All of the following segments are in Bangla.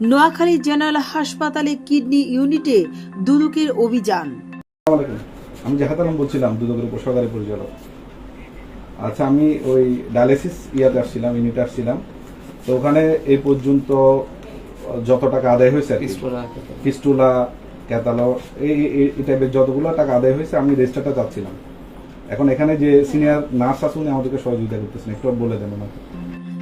নোয়াখালী জেনারেল হাসপাতালে কিডনি ইউনিটে দুদকের অভিযান। আমি জাহাদ আলম বলছিলাম দুদকের উপসহকারী পরিচালক। আচ্ছা আমি ওই ডায়ালিসিস ইয়াতে আসছিলাম ইউনিটে আসছিলাম। তো ওখানে এই পর্যন্ত যত টাকা আদায় হয়েছে ফিস্টুলা ক্যাতালো এই এই- এই টাইপের যতগুলো টাকা আদায় হয়েছে আমি রেজিস্টারটা চাচ্ছিলাম। এখন এখানে যে সিনিয়র নার্স আছে উনি আমাদেরকে সহযোগিতা করতেছেন একটু বলে দেন ওনাকে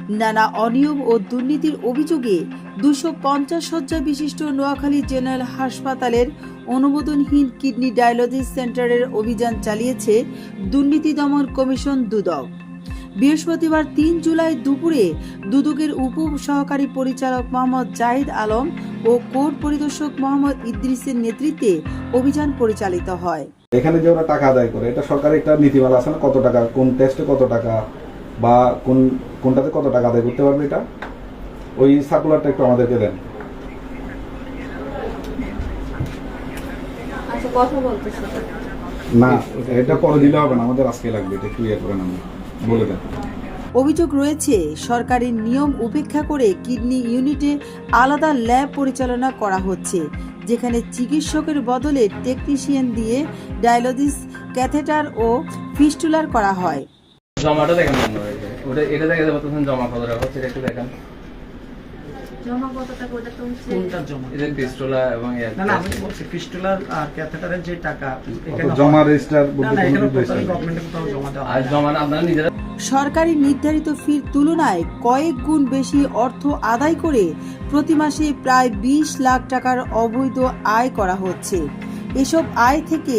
নানা অনিয়ম ও দুর্নীতির অভিযোগে দুশো পঞ্চাশ শয্যা বিশিষ্ট নোয়াখালী জেনারেল হাসপাতালের অনুমোদনহীন কিডনি ডায়ালিসিস সেন্টারের অভিযান চালিয়েছে দুর্নীতি দমন কমিশন দুদক। বৃহস্পতিবার তিন জুলাই দুপুরে দুদকের উপ সহকারী পরিচালক মোহাম্মদ জাহিদ আলম ও কোর্ট পরিদর্শক মোহাম্মদ ইদ্রিসের নেতৃত্বে অভিযান পরিচালিত হয়। এখানে যে ওরা টাকা আদায় করে, এটা সরকারি একটা নীতিমালা আছে না, কত টাকা, কোন টেস্টে কত টাকা? বা কোন কোনটাতে কত টাকা আদায় করতে পারবে এটা? ওই সার্কুলারটা একটু আমাদেরকে দেন। আচ্ছা না এটা পরে দিলে হবে না আমাদের আজকে লাগবে এটা একটু ইয়ে করেন বলে দেন। অভিযোগ রয়েছে সরকারি নিয়ম উপেক্ষা করে কিডনি ইউনিটে আলাদা ল্যাব পরিচালনা করা হচ্ছে যেখানে চিকিৎসকের বদলে টেকনিশিয়ান দিয়ে ডায়ালিসিস ক্যাথেটার ও ফিস্টুলার করা হয়। জমাটা দেখেন ওটা এটা দেখা যাবে তখন জমা কত টাকা হচ্ছে একটু দেখেন। জমা কত টাকা ওটা তো হচ্ছে কোনটার জমা? এই যে পিস্টোলা এবং না না আমি বলছি ফিস্টুলার আর ক্যাথেটারের যে টাকা অত জমা রেজিস্টার বলতে না এখানে কিছু হয়েছে না। গভর্নমেন্টে কোথাও জমা দেওয়া আর জমা না। আপনারা নিজেরা সরকারি নির্ধারিত ফির তুলনায় কয়েক গুণ বেশি অর্থ আদায় করে প্রতি মাসে প্রায় বিশ লাখ টাকার অবৈধ আয় করা হচ্ছে। এসব আয় থেকে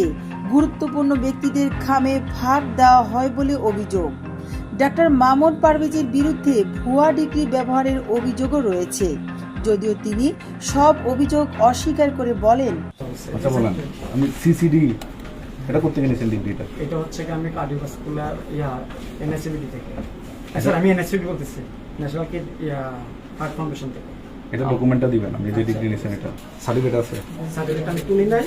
গুরুত্বপূর্ণ ব্যক্তিদের খামে ভাগ দেওয়া হয় বলে অভিযোগ। ডাক্তার মামুন পারভেজের বিরুদ্ধে ভুয়া ডিগ্রি ব্যবহারের অভিযোগও রয়েছে। যদিও তিনি সব অভিযোগ অস্বীকার করে বলেন। আচ্ছা বলেন। আমি সিসিডি এটা করতে গেছেন ডিগ্রিটা? এটা হচ্ছে কি আমি কার্ডিওভাস্কুলার ইয়া এনএসসিবিডি থেকে। স্যার আমি এনএসসিবি বলতেছি। National kidney heart foundation থেকে। এটা ডকুমেন্টটা দিবেন আপনি যে ডিগ্রি নিছেন এটা। সার্টিফিকেট আছে? সার্টিফিকেট আমি তুলি নাই।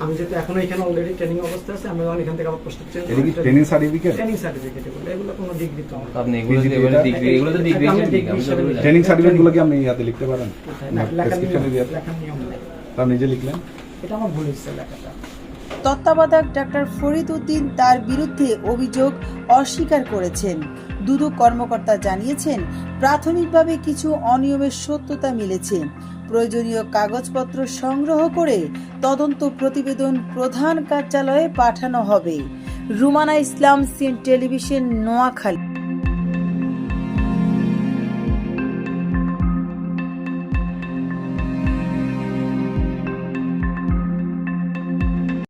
আমি যেহেতু এখনও এখানে অলরেডি ট্রেনিং অবস্থা আছে আমি এখন এখান থেকে আবার পোস্ট চেঞ্জ এটা কি ট্রেনিং সার্টিফিকেট ট্রেনিং সার্টিফিকেট এগুলো এগুলো কোনো ডিগ্রি তো না। আপনি এগুলো এবারে ডিগ্রি এগুলো তো ডিগ্রি আছে। ট্রেনিং সার্টিফিকেটগুলো কি আপনি ইয়াতে লিখতে পারেন? না, লেখার প্রেসক্রিপশনে দিয়ে নিয়ম- নাই। তার নিজে লিখলেন? এটা আমার ভুল হচ্ছে লেখাটা। তত্ত্বাবধায়ক ডাক্তার ফরিদ উদ্দিন তার বিরুদ্ধে অভিযোগ অস্বীকার করেছেন। দুদক কর্মকর্তা জানিয়েছেন, প্রাথমিকভাবে কিছু অনিয়মের সত্যতা মিলেছে। প্রয়োজনীয় কাগজপত্র সংগ্রহ করে তদন্ত প্রতিবেদন প্রধান কার্যালয়ে পাঠানো হবে। রুমানা ইসলাম সিন টেলিভিশন, নোয়াখালী।